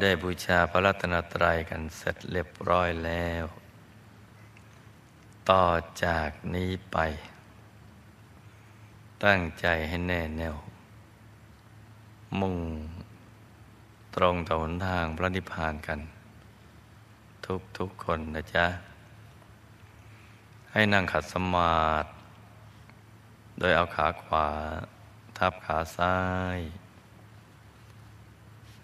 ได้บูชาพระรัตนตรัยกันเสร็จเรียบร้อยแล้ว ต่อจากนี้ไป ตั้งใจให้แน่แน่ว มุ่งตรงต่อหนทางพระนิพพานกัน ทุกทุกคนนะจ๊ะ ให้นั่งขัดสมาธิโดยเอาขาขวา ทับขาซ้าย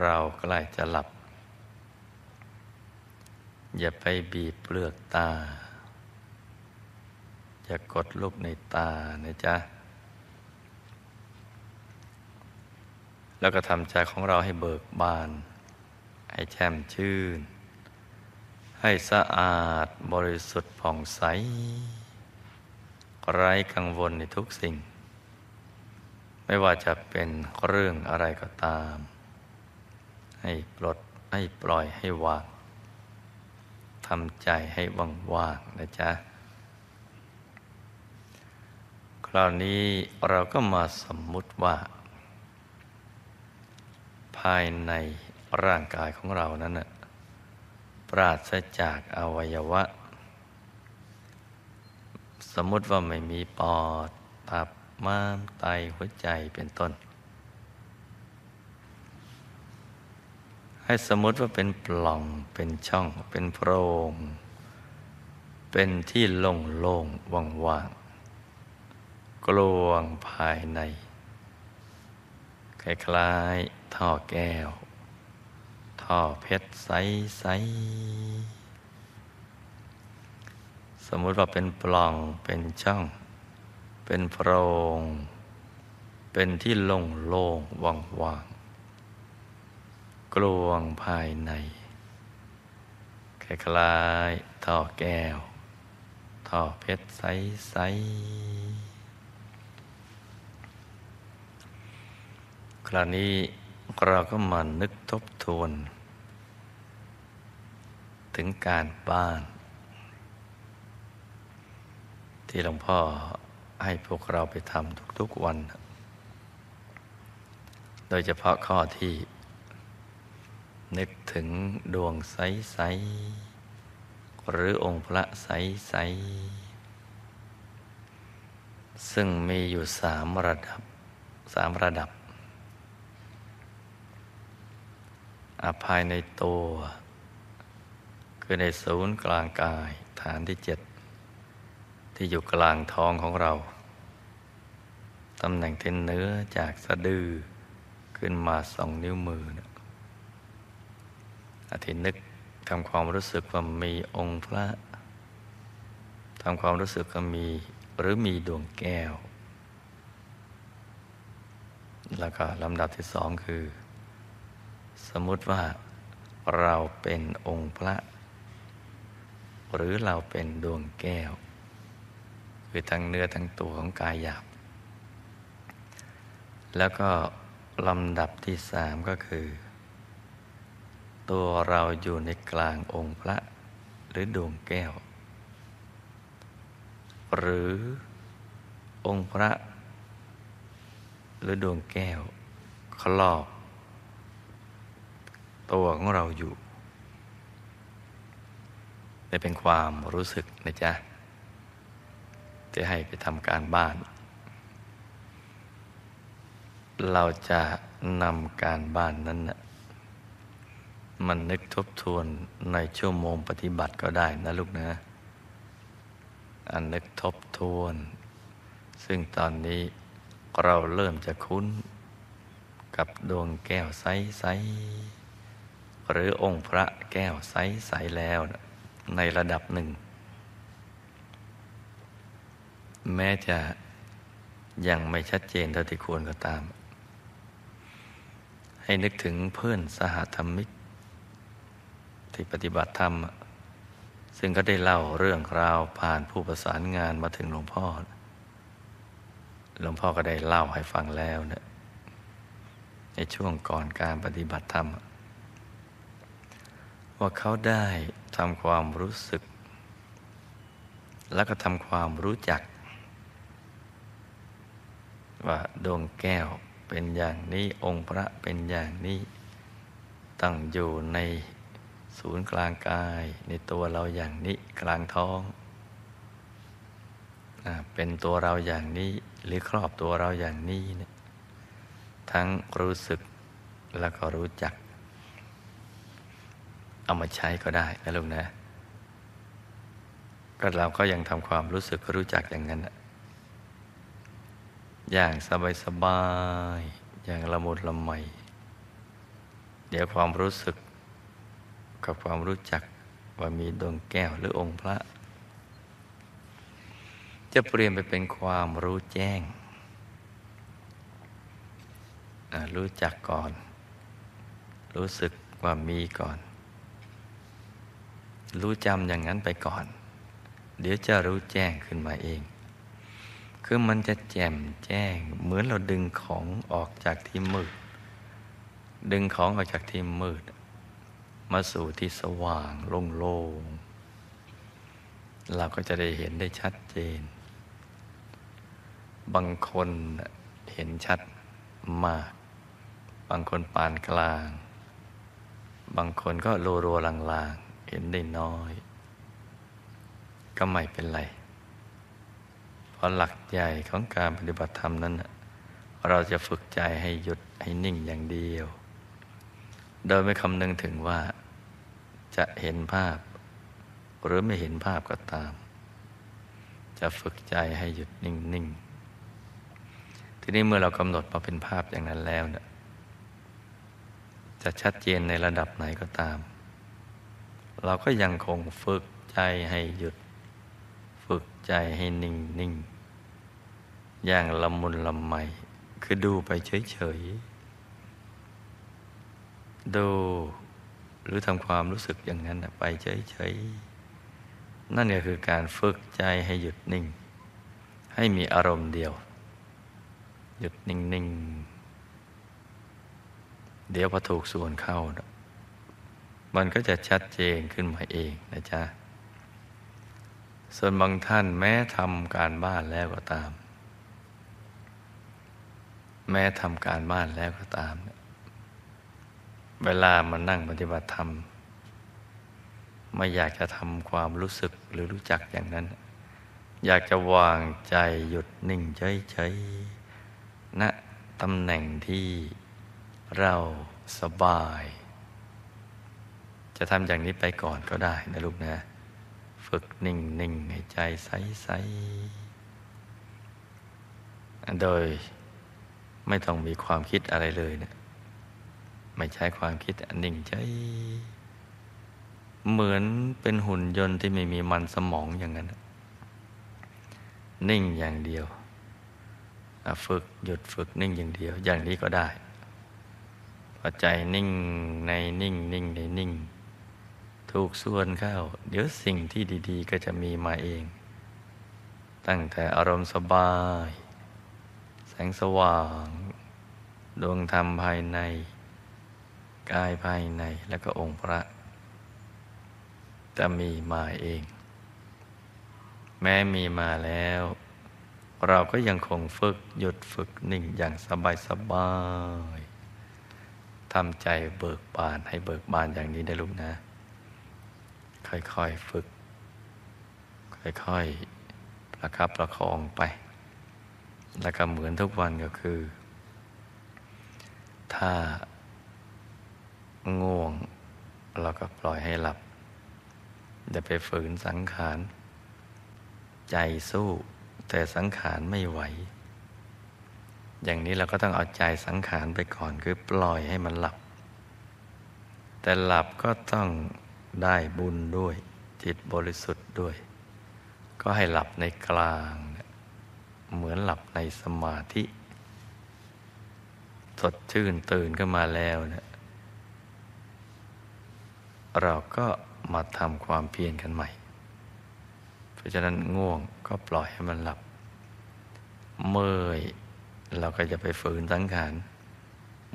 เราใกล้จะหลับ อย่าไปบีบเปลือกตา อย่ากดลูกในตานะจ๊ะ แล้วก็ทำใจของเราให้เบิกบาน ให้แช่มชื่น ให้สะอาดบริสุทธิ์ผ่องใส ไร้กังวลในทุกสิ่ง ไม่ว่าจะเป็นเรื่องอะไรก็ตาม ให้ปลดให้ปล่อยให้วางทำใจให้ว่างๆนะจ๊ะ คราวนี้เราก็มาสมมุติว่า ภายในร่างกายของเรานั้นนะปราศจากอวัยวะ สมมุติว่าไม่มีปอด ตับม้ามไตหัวใจเป็นต้น ให้สมมติว่าเป็นปล่องเป็นช่องเป็นโพรง เป็นที่โล่งโล่งว่างว่างกลวงภายใน คล้ายๆท่อแก้ว ท่อเพชรใสๆสมมุติว่าเป็นปล่องเป็นช่อง เป็นโพรง เป็นที่โล่งโล่งว่างว่าง กลวงภายในคล้ายๆท่อแก้ว ท่อเพชรใสๆคราวนี้เราก็มานึกทบทวน ถึงการบ้าน ที่หลวงพ่อให้พวกเราไปทำทุกๆวัน โดยเฉพาะข้อที่ นึกถึงดวงใส ๆ หรือองค์พระใส ๆ ซึ่งมีอยู่สามระดับสามระดับ อภายในตัว คือในศูนย์กลางกายฐานที่เจ็ด ที่อยู่กลางท้องของเรา ตำแหน่งเท้นเนื้อจากสะดือขึ้นมาสองนิ้วมือนะ อธินึกทำความรู้สึกว่ามีองค์พระทำความรู้สึกว่ามีหรือมีดวงแก้ว แล้วก็ลำดับที่สองคือ สมมติว่าเราเป็นองค์พระ หรือเราเป็นดวงแก้ว คือทั้งเนื้อทั้งตัวของกายหยาบ แล้วก็ลำดับที่สามก็คือ ตัวเราอยู่ในกลางองค์พระหรือดวงแก้ว หรือองค์พระหรือดวงแก้วครอบ ตัวของเราอยู่นี่เป็นความรู้สึกนะจ๊ะที่ให้ไปทำการบ้าน เราจะนำการบ้านนั้นนะ มันนึกทบทวนในชั่วโมงปฏิบัติก็ได้นะลูกนะ อันนึกทบทวน ซึ่งตอนนี้เราเริ่มจะคุ้น กับดวงแก้วใส ๆ หรือองค์พระแก้วใส ๆ แล้วนะในระดับหนึ่ง แม้จะยังไม่ชัดเจนเท่าที่ควรก็ตาม ให้นึกถึงเพื่อนสหธรรมิก ที่ปฏิบัติธรรม ซึ่งก็ได้เล่าเรื่องราวผ่านผู้ประสานงานมาถึงหลวงพ่อ หลวงพ่อก็ได้เล่าให้ฟังแล้วเนะในช่วงก่อนการปฏิบัติธรรม ว่าเขาได้ทำความรู้สึก แล้วก็ทำความรู้จัก ว่าดวงแก้วเป็นอย่างนี้องค์พระเป็นอย่างนี้ตั้งอยู่ใน ศูนย์กลางกายในตัวเราอย่างนี้กลางท้องเป็นตัวเราอย่างนี้หรือครอบตัวเราอย่างนี้เนี่ยทั้งรู้สึกแล้วก็รู้จัก เอามาใช้ก็ได้นะลุงนะ ก็เราก็ยังทำความรู้สึกรู้จักอย่างนั้น อย่างสบายสบายอย่างละมุนละไมเดี๋ยวความรู้สึก กับความรู้จักว่ามีดวงแก้วหรือองค์พระ จะเปลี่ยนไปเป็นความรู้แจ้ง รู้จักก่อน รู้สึกว่ามีก่อน รู้จำอย่างนั้นไปก่อน เดี๋ยวจะรู้แจ้งขึ้นมาเอง คือมันจะแจ่มแจ้ง เหมือนเราดึงของออกจากที่มืด ดึงของออกจากที่มืด มาสู่ที่สว่างโล่งๆเราก็จะได้เห็นได้ชัดเจน บางคนเห็นชัดมาก บางคนปานกลาง บางคนก็โลโลลางๆ เห็นได้น้อย ก็ไม่เป็นไร เพราะหลักใหญ่ของการปฏิบัติธรรมนั้น เราจะฝึกใจให้หยุดให้นิ่งอย่างเดียว โดยไม่คำนึงถึงว่าจะเห็นภาพ หรือไม่เห็นภาพก็ตาม จะฝึกใจให้หยุดนิ่ง ๆ ทีนี้เมื่อเรากำหนดมาเป็นภาพอย่างนั้นแล้วเนี่ยจะชัดเจนในระดับไหนก็ตาม เราก็ยังคงฝึกใจให้หยุด ฝึกใจให้นิ่งนิ่งอย่างละมุนละไมคือดูไปเฉยๆ ดูหรือทำความรู้สึกอย่างนั้นไปเฉยๆ นั่นก็คือการฝึกใจให้หยุดนิ่ง ให้มีอารมณ์เดียว หยุดนิ่งๆ เดี๋ยวพอถูกส่วนเข้า มันก็จะชัดเจนขึ้นมาเองนะจ๊ะ ส่วนบางท่านแม้ทำการบ้านแล้วก็ตาม แม้ทำการบ้านแล้วก็ตามเเวลามานั่งปฏิบัติธรรม ไม่อยากจะทำความรู้สึกหรือรู้จักอย่างนั้น อยากจะวางใจหยุดนิ่งเฉยๆณนะตำแหน่งที่เราสบาย จะทำอย่างนี้ไปก่อนก็ได้นะลูกนะ ฝึกนิ่งนิ่งให้ใจใสใสโดยไม่ต้องมีความคิดอะไรเลยเนะ ไม่ใช้ความคิดนิ่งใจ เหมือนเป็นหุ่นยนต์ที่ไม่มีมันสมองอย่างนั้น นิ่งอย่างเดียว ฝึกหยุดฝึกนิ่งอย่างเดียว อย่างนี้ก็ได้พอใจนิ่งในนิ่งนิ่งในนิ่ง ถูกส่วนเข้า เดี๋ยวสิ่งที่ดีๆ ก็จะมีมาเอง ตั้งแต่อารมณ์สบาย แสงสว่าง ดวงธรรมภายใน กายภายในและก็องค์พระ จะมีมาเอง แม้มีมาแล้ว เราก็ยังคงฝึกหยุดฝึกนิ่งอย่างสบายสบายทำใจเบิกบานให้เบิกบานอย่างนี้ได้ลูกนะ ค่อยๆฝึก ค่อยๆประคับประคองไป แล้วก็เหมือนทุกวันก็คือ ถ้า ง่วง เราก็ปล่อยให้หลับอย่าไปฝืนสังขาร ใจสู้แต่สังขารไม่ไหว อย่างนี้เราก็ต้องเอาใจสังขารไปก่อนคือปล่อยให้มันหลับ แต่หลับก็ต้องได้บุญด้วย จิตบริสุทธิ์ด้วย ก็ให้หลับในกลาง เหมือนหลับในสมาธิ สดชื่นตื่นขึ้นมาแล้วเนะี่ย เราก็มาทำความเพียรกันใหม่ เพราะฉะนั้นง่วงก็ปล่อยให้มันหลับ เมื่อยเราก็จะไปฝืนสังขาร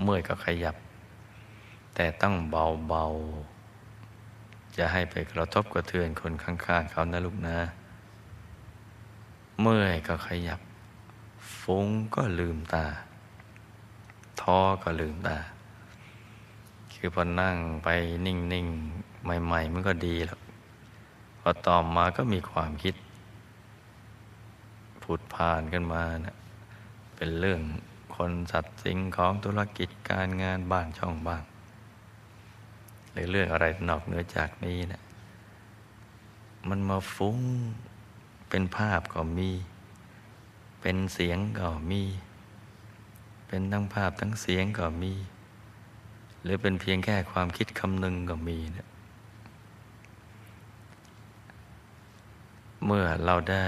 เมื่อยก็ขยับ แต่ต้องเบาๆ จะให้ไปกระทบกระเทือนคนข้างๆ เขานะลูกนะ เมื่อยก็ขยับ ฟุ้งก็ลืมตา ท้อก็ลืมตา คือพอนั่งไปนิ่งๆ ใหม่ ๆ มันก็ดีแล้วพอต่อมาก็มีความคิด ผุดผ่านกันมานะเป็นเรื่องคนสัตว์สิ่งของธุรกิจการงานบ้านช่องบ้างหรือเรื่องอะไรนอกเหนือจากนี้นะมันมาฟุ้งเป็นภาพก็มี เป็นเสียงก็มี เป็นทั้งภาพทั้งเสียงก็มี หรือเป็นเพียงแค่ความคิดคำนึงก็มีเนะเมื่อเราได้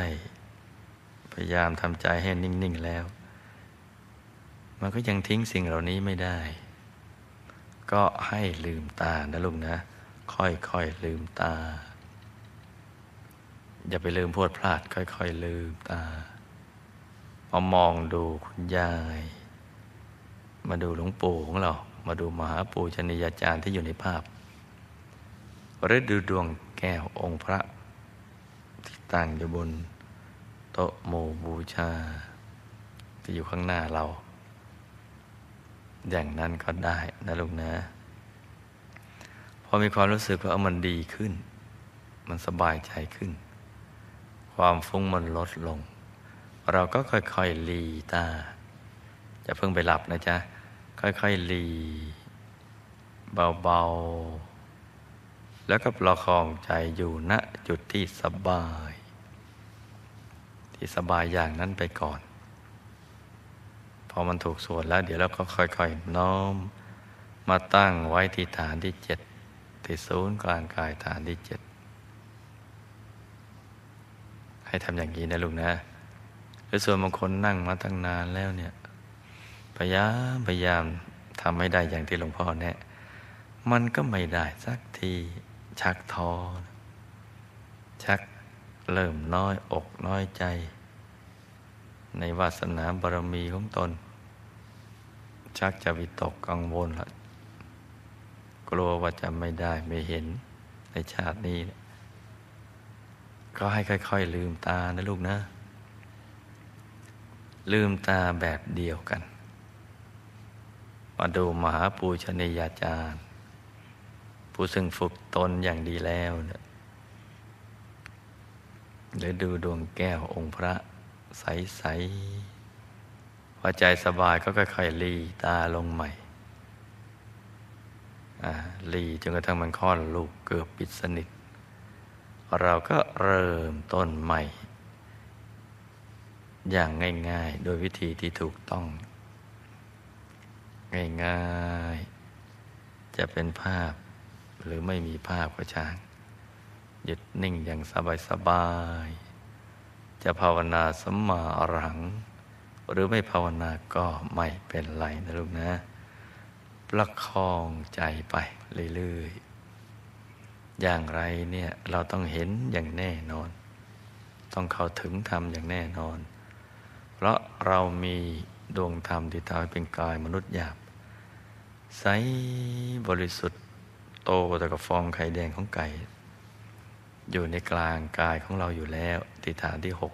พยายามทำใจให้นิ่ง ๆ แล้ว มันก็ยังทิ้งสิ่งเหล่านี้ไม่ได้ ก็ให้ลืมตานะลุงนะ ค่อยๆลืมตา อย่าไปลืมพวดพลาด ค่อย ๆ ลืมตามามองดูคุณยาย มาดูหลวงปู่ของเรา มาดูมหาปูชนียาจารย์ที่อยู่ในภาพหรือดูดวงแก้วองค์พระ ที่ตั้งอยู่บนโต๊ะโมบูชา ที่อยู่ข้างหน้าเรา อย่างนั้นก็ได้นะลูกนะ พอมีความรู้สึกว่ามันดีขึ้น มันสบายใจขึ้น ความฟุ้งมันลดลง เราก็ค่อยๆลีตาจะเพิ่งไปหลับนะจ๊ะ ค่อยๆลีเบาๆ แล้วก็ประคองใจอยู่ณจุดที่สบาย ที่สบายอย่างนั้นไปก่อน พอมันถูกส่วนแล้ว เดี๋ยวเราก็ค่อยๆน้อม มาตั้งไว้ที่ฐานที่เจ็ดที่ศูนย์กลางกายฐานที่เจ็ดให้ทำอย่างนี้นะลุงนะหรือส่วนบางคนนั่งมาตั้งนานแล้วเนี่ย พยายามพยายามทำให้ได้อย่างที่หลวงพ่อแนะมันก็ไม่ได้สักทีชักท้อชักเริ่มน้อยอกน้อยใจ ในวาสนาบารมีของตน ชักจะวิตกกังวลละกลัวว่าจะไม่ได้ไม่เห็นในชาตินี้ ก็ให้ค่อย ๆ ลืมตานะลูกนะ ลืมตาแบบเดียวกัน มาดูมหาปูชนียาจารย์ ผู้ซึ่งฝึกตนอย่างดีแล้วเนี่ยหรือดูดวงแก้วองค์พระใสๆพอใจสบายก็ค่อยๆลีตาลงใหม่ลีจนกระทั่งมันค่อนลูกเกือบปิดสนิท เราก็เริ่มต้นใหม่ อย่างง่ายๆ โดยวิธีที่ถูกต้อง ง่ายๆ จะเป็นภาพหรือไม่มีภาพก็ช่าง หยุดนิ่งอย่างสบายสบาย จะภาวนาสัมมาอรหัง หรือไม่ภาวนาก็ไม่เป็นไรนะลูกนะ ประคองใจไปเรื่อยๆ อย่างไรเนี่ยเราต้องเห็นอย่างแน่นอน ต้องเข้าถึงธรรมอย่างแน่นอน เพราะเรามีดวงธรรมที่ทำให้เป็นกายมนุษย์หยาบ ใสบริสุทธิ์โตแต่กับฟองไข่แดงของไก่ อยู่ในกลางกายของเราอยู่แล้วติฐานที่หก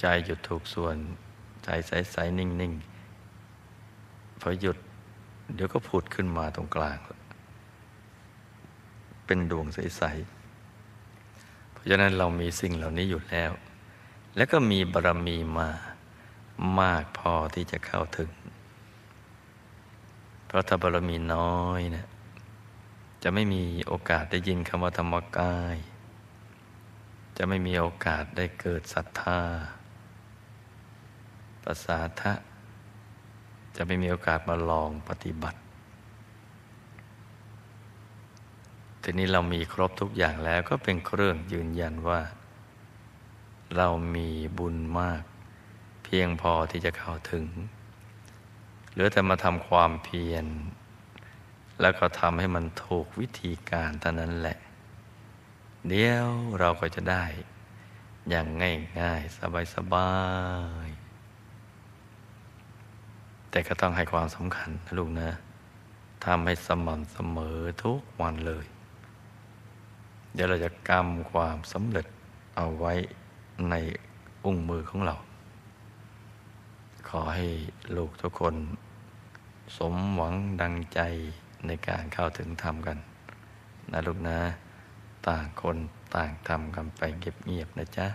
ใจหยุดถูกส่วนใจใสๆนิ่งๆพอหยุด เดี๋ยวก็ผุดขึ้นมาตรงกลาง เป็นดวงใสๆเพราะฉะนั้นเรามีสิ่งเหล่านี้อยู่แล้ว แล้วก็มีบารมีมามากพอที่จะเข้าถึง ราะถ้าบารมีน้อยเนะี่ยจะไม่มีโอกาสได้ยินคำว่าธรรมกาย จะไม่มีโอกาสได้เกิดศรัทธาประสาทะจะไม่มีโอกาสมาลองปฏิบัติ ทีนี้เรามีครบทุกอย่างแล้วก็เป็นเครื่องยืนยันว่า เรามีบุญมาก เพียงพอที่จะเข้าถึง เหลือแต่มาทำความเพียร แล้วก็ทำให้มันถูกวิธีการเท่านั้นแหละ เดี๋ยวเราก็จะได้ อย่างง่ายๆ สบายๆ แต่ก็ต้องให้ความสำคัญนะลูกนะทำให้สม่ำเสมอทุกวันเลย เดี๋ยวเราจะกำความสำเร็จเอาไว้ในอุ้งมือของเรา ขอให้ลูกทุกคน สมหวังดังใจในการเข้าถึงธรรมกันนะลูกนะ ต่างคนต่างทำกันไปเงียบๆนะจ๊ะ